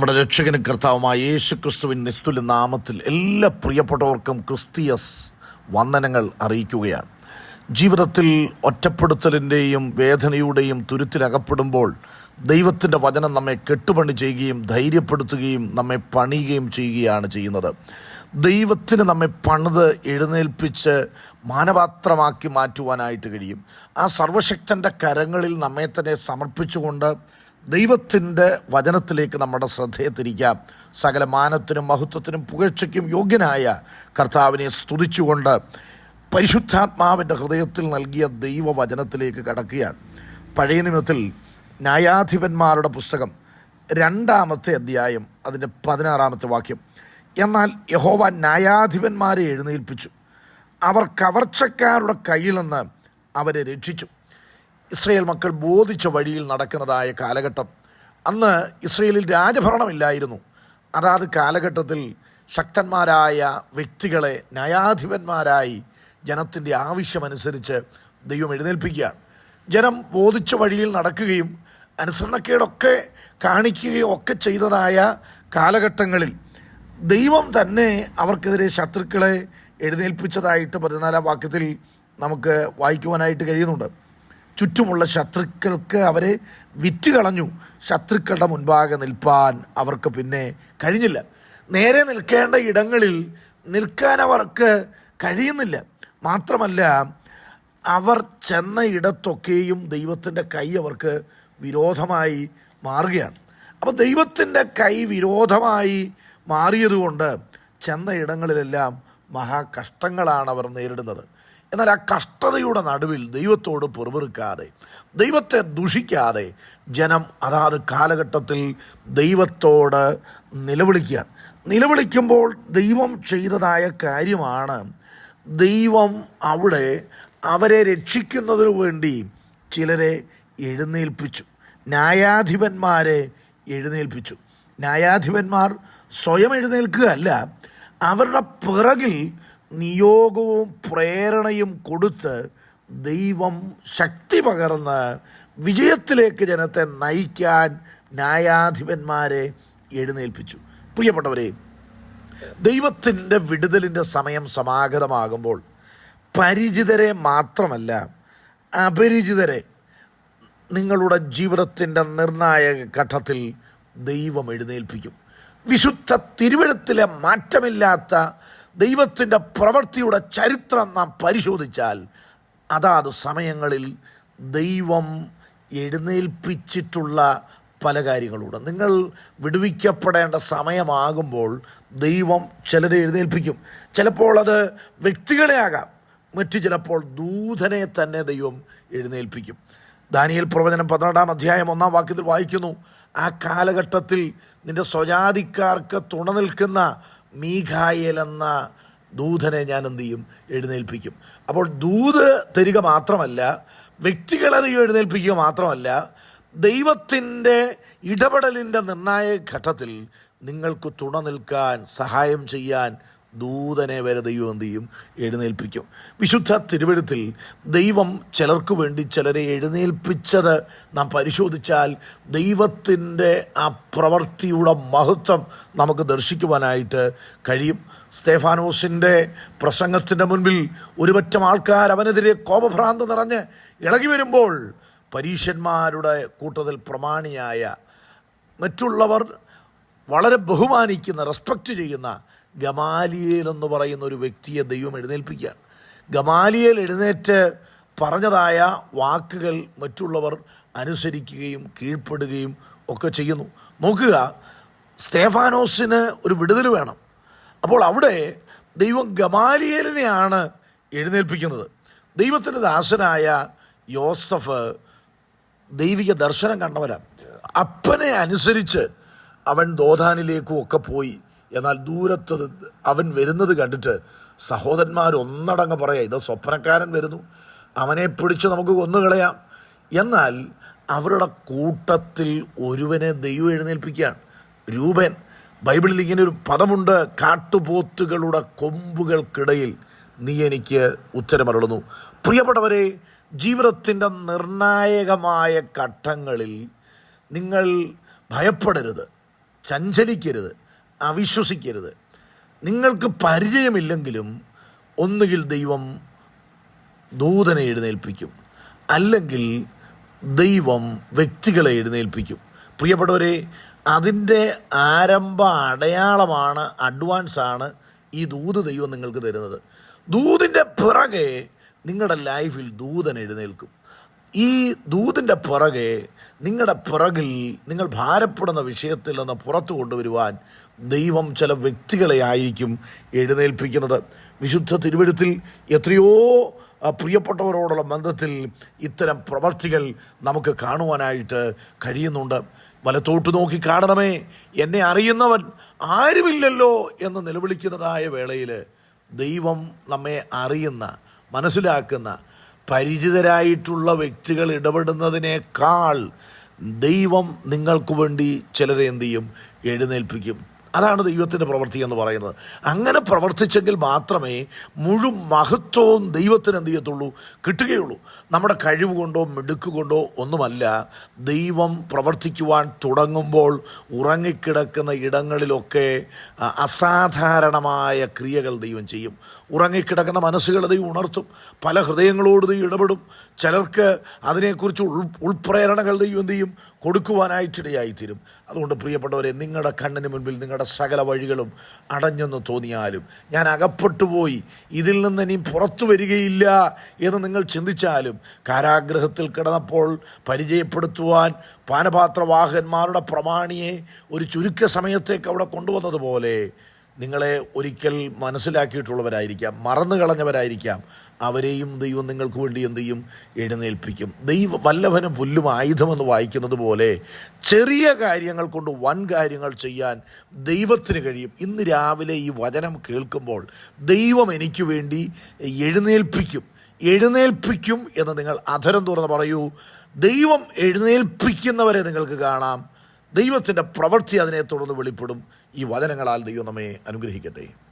നമ്മുടെ രക്ഷകനും കർത്താവുമായ യേശു ക്രിസ്തുവിൻ നിസ്തുല നാമത്തിൽ എല്ലാ പ്രിയപ്പെട്ടവർക്കും ക്രിസ്തീയസ് വന്ദനങ്ങൾ അറിയിക്കുകയാണ്. ജീവിതത്തിൽ ഒറ്റപ്പെടുത്തലിന്റെയും വേദനയുടെയും തുരുത്തിലകപ്പെടുമ്പോൾ ദൈവത്തിന്റെ വചനം നമ്മെ കെട്ടുപണി ചെയ്യുകയും ധൈര്യപ്പെടുത്തുകയും നമ്മെ പണിയുകയും ചെയ്യുകയാണ് ചെയ്യുന്നത്. ദൈവത്തിന് നമ്മെ പണിത് എഴുന്നേൽപ്പിച്ച് മാനപാത്രമാക്കി മാറ്റുവാനായിട്ട് കഴിയും. ആ സർവശക്തന്റെ കരങ്ങളിൽ നമ്മെ തന്നെ സമർപ്പിച്ചുകൊണ്ട് ദൈവത്തിന്റെ വചനത്തിലേക്ക് നമ്മുടെ ശ്രദ്ധയെ തിരിക്കാം സകല മാനത്തിനും മഹത്വത്തിനും പുകഴ്ചയ്ക്കും യോഗ്യനായ കർത്താവിനെ സ്തുതിച്ചുകൊണ്ട് പരിശുദ്ധാത്മാവിന്റെ ഹൃദയത്തിൽ നൽകിയ ദൈവവചനത്തിലേക്ക് കടക്കുകയാണ്. പഴയ നിയമത്തിൽ ന്യായാധിപന്മാരുടെ പുസ്തകം രണ്ടാമത്തെ അധ്യായം അതിന്റെ പതിനാറാമത്തെ വാക്യം. എന്നാൽ യഹോവ ന്യായാധിപന്മാരെ എഴുന്നേൽപ്പിച്ചു. അവർ കവർച്ചക്കാരുടെ കയ്യിൽ നിന്ന് അവരെ രക്ഷിച്ചു. ഇസ്രയേൽ മക്കൾ ബോധിച്ച വഴിയിൽ നടക്കുന്നതായ കാലഘട്ടം. അന്ന് ഇസ്രയേലിൽ രാജഭരണമില്ലായിരുന്നു. അതാത് കാലഘട്ടത്തിൽ ശക്തന്മാരായ വ്യക്തികളെ ന്യായാധിപന്മാരായി ജനത്തിന്റെ ആവശ്യമനുസരിച്ച് ദൈവം എഴുന്നേൽപ്പിക്കുകയാണ്. ജനം ബോധിച്ച വഴിയിൽ നടക്കുകയും അനുസരണക്കേടൊക്കെ കാണിക്കുകയും ഒക്കെ ചെയ്തതായ കാലഘട്ടങ്ങളിൽ ദൈവം തന്നെ അവർക്കെതിരെ ശത്രുക്കളെ എഴുന്നേൽപ്പിച്ചതായിട്ട് പതിനാലാം വാക്യത്തിൽ നമുക്ക് വായിക്കുവാനായിട്ട് കഴിയുന്നുണ്ട്. ചുറ്റുമുള്ള ശത്രുക്കൾക്ക് അവരെ വിറ്റ് കളഞ്ഞു ശത്രുക്കളുടെ മുൻപാകെ നിൽപ്പാൻ അവർക്ക് പിന്നെ കഴിഞ്ഞില്ല. നേരെ നിൽക്കേണ്ട ഇടങ്ങളിൽ നിൽക്കാൻ അവർക്ക് കഴിയുന്നില്ല. മാത്രമല്ല അവർ ചെന്ന ഇടത്തൊക്കെയും ദൈവത്തിന്റെ കൈ അവർക്ക് വിരോധമായി മാറുകയാണ്. അപ്പോൾ ദൈവത്തിന്റെ കൈ വിരോധമായി മാറിയതുകൊണ്ട് ചെന്ന ഇടങ്ങളിലെല്ലാം മഹാകഷ്ടങ്ങളാണ് അവർ നേരിടുന്നത്. എന്നാൽ ആ കഷ്ടതയുടെ നടുവിൽ ദൈവത്തോട് പൊറുപെറുക്കാതെ ദൈവത്തെ ദുഷിക്കാതെ ജനം അതാത് കാലഘട്ടത്തിൽ ദൈവത്തോട് നിലവിളിക്കുകയാണ്. നിലവിളിക്കുമ്പോൾ ദൈവം ചെയ്തതായ കാര്യമാണ് ദൈവം അവിടെ അവരെ രക്ഷിക്കുന്നതിനു വേണ്ടി ചിലരെ എഴുന്നേൽപ്പിച്ചു. ന്യായാധിപന്മാരെ എഴുന്നേൽപ്പിച്ചു. ന്യായാധിപന്മാർ സ്വയം എഴുന്നേൽക്കുക എഴുന്നേൽക്കുകയല്ല അവരുടെ പിറകിൽ നിയോഗവും പ്രേരണയും കൊടുത്ത് ദൈവം ശക്തി പകർന്ന് വിജയത്തിലേക്ക് ജനത്തെ നയിക്കാൻ ന്യായാധിപന്മാരെ എഴുന്നേൽപ്പിച്ചു. പ്രിയപ്പെട്ടവരെ ദൈവത്തിന്റെ വിടുതലിന്റെ സമയം സമാഗതമാകുമ്പോൾ പരിചിതരെ മാത്രമല്ല അപരിചിതരെ നിങ്ങളുടെ ജീവിതത്തിന്റെ നിർണായക ഘട്ടത്തിൽ ദൈവം എഴുന്നേൽപ്പിക്കും. വിശുദ്ധ തിരുവഴുത്തിലെ മാറ്റമില്ലാത്ത ദൈവത്തിന്റെ പ്രവൃത്തിയുടെ ചരിത്രം നാം പരിശോധിച്ചാൽ അതാത് സമയങ്ങളിൽ ദൈവം എഴുന്നേൽപ്പിച്ചിട്ടുള്ള പല കാര്യങ്ങളുണ്ട്. നിങ്ങൾ വിടുവിക്കപ്പെടേണ്ട സമയമാകുമ്പോൾ ദൈവം ചിലരെ എഴുന്നേൽപ്പിക്കും. ചിലപ്പോൾ അത് വ്യക്തികളെ ആകാം. മറ്റു ചിലപ്പോൾ ദൂതനെ തന്നെ ദൈവം എഴുന്നേൽപ്പിക്കും. ദാനിയൽ പ്രവചനം പന്ത്രണ്ടാം അധ്യായം ഒന്നാം വാക്യത്തിൽ വായിക്കുന്നു ആ കാലഘട്ടത്തിൽ നിന്റെ സ്വജാതിക്കാർക്ക് തുണ നിൽക്കുന്ന മീഖായേൽ എന്ന ദൂതനെ ഞാൻ എന്ത് ചെയ്യും? എഴുന്നേൽപ്പിക്കും. അപ്പോൾ ദൂത് തരിക മാത്രമല്ല വ്യക്തികളെ നീ എഴുന്നേൽപ്പിക്കുക മാത്രമല്ല ദൈവത്തിന്റെ ഇടപെടലിന്റെ നിർണായക ഘട്ടത്തിൽ നിങ്ങൾക്ക് തുണ നിൽക്കാൻ സഹായം ചെയ്യാൻ ദൂതനെ വരെ ദൈവം എന്ത് ചെയ്യും? എഴുന്നേൽപ്പിക്കും. വിശുദ്ധ തിരുവഴുത്തിൽ ദൈവം ചിലർക്ക് വേണ്ടി ചിലരെ എഴുന്നേൽപ്പിച്ചത് നാം പരിശോധിച്ചാൽ ദൈവത്തിന്റെ ആ പ്രവൃത്തിയുടെ മഹത്വം നമുക്ക് ദർശിക്കുവാനായിട്ട് കഴിയും. സ്തേഫാനോസിന്റെ പ്രസംഗത്തിന്റെ മുൻപിൽ ഒരുപറ്റം ആൾക്കാർ അവനെതിരെ കോപഭ്രാന്ത് നിറഞ്ഞ് ഇളകി വരുമ്പോൾ പരീഷന്മാരുടെ കൂട്ടത്തിൽ പ്രമാണിയായ മറ്റുള്ളവർ വളരെ ബഹുമാനിക്കുന്ന റെസ്പെക്റ്റ് ചെയ്യുന്ന ഗമാലിയേൽ എന്ന് പറയുന്ന ഒരു വ്യക്തിയെ ദൈവം എഴുന്നേൽപ്പിക്കുകയാണ്. ഗമാലിയേൽ എഴുന്നേറ്റ് പറഞ്ഞതായ വാക്കുകൾ മറ്റുള്ളവർ അനുസരിക്കുകയും കീഴ്പ്പെടുകയും ഒക്കെ ചെയ്യുന്നു. നോക്കുക സ്തേഫാനോസിന് ഒരു വിടുതൽ വേണം. അപ്പോൾ അവിടെ ദൈവം ഗമാലിയേലിനെയാണ് എഴുന്നേൽപ്പിക്കുന്നത്. ദൈവത്തിന്റെ ദാസനായ യോസഫ് ദൈവിക ദർശനം കണ്ടവരാണ് അപ്പനെ അനുസരിച്ച് അവൻ ദോധാനിലേക്കും ഒക്കെ പോയി. എന്നാൽ ദൂരത്ത് അവൻ വരുന്നത് കണ്ടിട്ട് സഹോദരന്മാർ ഒന്നടങ്ങ് പറയാം ഇത് സ്വപ്നക്കാരൻ വരുന്നു. അവനെ പിടിച്ച് നമുക്ക് കൊന്നുകളയാം. എന്നാൽ അവരുടെ കൂട്ടത്തിൽ ഒരുവനെ ദൈവം എഴുന്നേൽപ്പിക്കുകയാണ്. രൂപൻ ബൈബിളിൽ ഇങ്ങനെ ഒരു പദമുണ്ട് കാട്ടുപോത്തുകളുടെ കൊമ്പുകൾക്കിടയിൽ നീ എനിക്ക് ഉത്തരമരുളുന്നു. പ്രിയപ്പെട്ടവരെ ജീവിതത്തിന്റെ നിർണായകമായ ഘട്ടങ്ങളിൽ നിങ്ങൾ ഭയപ്പെടരുത് ചഞ്ചലിക്കരുത്. അവിശ്വസിക്കരുത്. നിങ്ങൾക്ക് പരിചയമില്ലെങ്കിലും ഒന്നുകിൽ ദൈവം ദൂതനെ എഴുന്നേൽപ്പിക്കും. അല്ലെങ്കിൽ ദൈവം വ്യക്തികളെ എഴുന്നേൽപ്പിക്കും. പ്രിയപ്പെട്ടവരെ അതിന്റെ ആരംഭ അടയാളമാണ് അഡ്വാൻസാണ് ഈ ദൂത് ദൈവം നിങ്ങൾക്ക് തരുന്നത്. ദൂതിന്റെ പിറകെ നിങ്ങളുടെ ലൈഫിൽ ദൂതൻ എഴുന്നേൽക്കും. ഈ ദൂതിന്റെ പിറകെ നിങ്ങളുടെ പിറകിൽ നിങ്ങൾ ഭാരപ്പെടുന്ന വിഷയത്തിൽ നിന്ന് പുറത്തു കൊണ്ടുവരുവാൻ ദൈവം ചില വ്യക്തികളെ ആയിരിക്കും എഴുന്നേൽപ്പിക്കുന്നത്. വിശുദ്ധ തിരുവഴുത്തിൽ എത്രയോ പ്രിയപ്പെട്ടവരോടുള്ള ബന്ധത്തിൽ ഇത്തരം പ്രവർത്തികൾ നമുക്ക് കാണുവാനായിട്ട് കഴിയുന്നുണ്ട്. വലത്തോട്ട് നോക്കി കാണണമേ എന്നെ അറിയുന്നവൻ ആരുമില്ലല്ലോ എന്ന് നിലവിളിക്കുന്നതായ വേളയിൽ ദൈവം നമ്മെ അറിയുന്ന മനസ്സിലാക്കുന്ന പരിചിതരായിട്ടുള്ള വ്യക്തികൾ ഇടപെടുന്നതിനേക്കാൾ ദൈവം നിങ്ങൾക്ക് വേണ്ടി ചിലരെ എന്ത് ചെയ്യും? എഴുന്നേൽപ്പിക്കും. അതാണ് ദൈവത്തിന്റെ പ്രവൃത്തി എന്ന് പറയുന്നത്. അങ്ങനെ പ്രവർത്തിച്ചെങ്കിൽ മാത്രമേ മുഴു മഹത്വവും ദൈവത്തിന് എന്ത് ചെയ്യത്തുള്ളൂ? കിട്ടുകയുള്ളൂ. നമ്മുടെ കഴിവ് കൊണ്ടോ മിടുക്ക് കൊണ്ടോ ഒന്നുമല്ല ദൈവം പ്രവർത്തിക്കുവാൻ തുടങ്ങുമ്പോൾ ഉറങ്ങിക്കിടക്കുന്ന ഇടങ്ങളിലൊക്കെ അസാധാരണമായ ക്രിയകൾ ദൈവം ചെയ്യും. ഉറങ്ങിക്കിടക്കുന്ന മനസ്സുകൾ ദൈവം ഉണർത്തും. പല ഹൃദയങ്ങളോട് ദൈവം ഇടപെടും. ചിലർക്ക് അതിനെക്കുറിച്ച് ഉൾ ഉൾപ്രേരണകൾ ദൈവം എന്ത് ചെയ്യും? കൊടുക്കുവാനായിട്ടിടയായിത്തീരും. അതുകൊണ്ട് പ്രിയപ്പെട്ടവരെ നിങ്ങളുടെ കണ്ണിന് മുൻപിൽ നിങ്ങളുടെ സകല വഴികളും അടഞ്ഞെന്ന് തോന്നിയാലും ഞാൻ അകപ്പെട്ടുപോയി ഇതിൽ നിന്ന് ഇനി പുറത്തു വരികയില്ല എന്ന് നിങ്ങൾ ചിന്തിച്ചാലും കാരാഗ്രഹത്തിൽ കിടന്നപ്പോൾ പരിചയപ്പെടുത്തുവാൻ പാനപാത്രവാഹന്മാരുടെ പ്രമാണിയെ ഒരു ചുരുക്ക സമയത്തേക്ക് അവിടെ കൊണ്ടുവന്നതുപോലെ നിങ്ങളെ ഒരിക്കൽ മനസ്സിലാക്കിയിട്ടുള്ളവരായിരിക്കാം മറന്നു കളഞ്ഞവരായിരിക്കാം അവരെയും ദൈവം നിങ്ങൾക്ക് വേണ്ടി എന്ത് ചെയ്യും? എഴുന്നേൽപ്പിക്കും. ദൈവ വല്ലഭനും പുല്ലും ആയുധമെന്ന് വായിക്കുന്നത് പോലെ ചെറിയ കാര്യങ്ങൾ കൊണ്ട് വൻ കാര്യങ്ങൾ ചെയ്യാൻ ദൈവത്തിന് കഴിയും. ഇന്ന് രാവിലെ ഈ വചനം കേൾക്കുമ്പോൾ ദൈവം എനിക്ക് വേണ്ടി എഴുന്നേൽപ്പിക്കും. എഴുന്നേൽപ്പിക്കും എന്ന് നിങ്ങൾ അധരം തുറന്ന് പറയൂ. ദൈവം എഴുന്നേൽപ്പിക്കുന്നവരെ നിങ്ങൾക്ക് കാണാം. ദൈവത്തിന്റെ പ്രവൃത്തി അതിനെ തുടർന്ന് വെളിപ്പെടും. ഈ വചനങ്ങളാൽ ദൈവം നമ്മെ അനുഗ്രഹിക്കട്ടെ.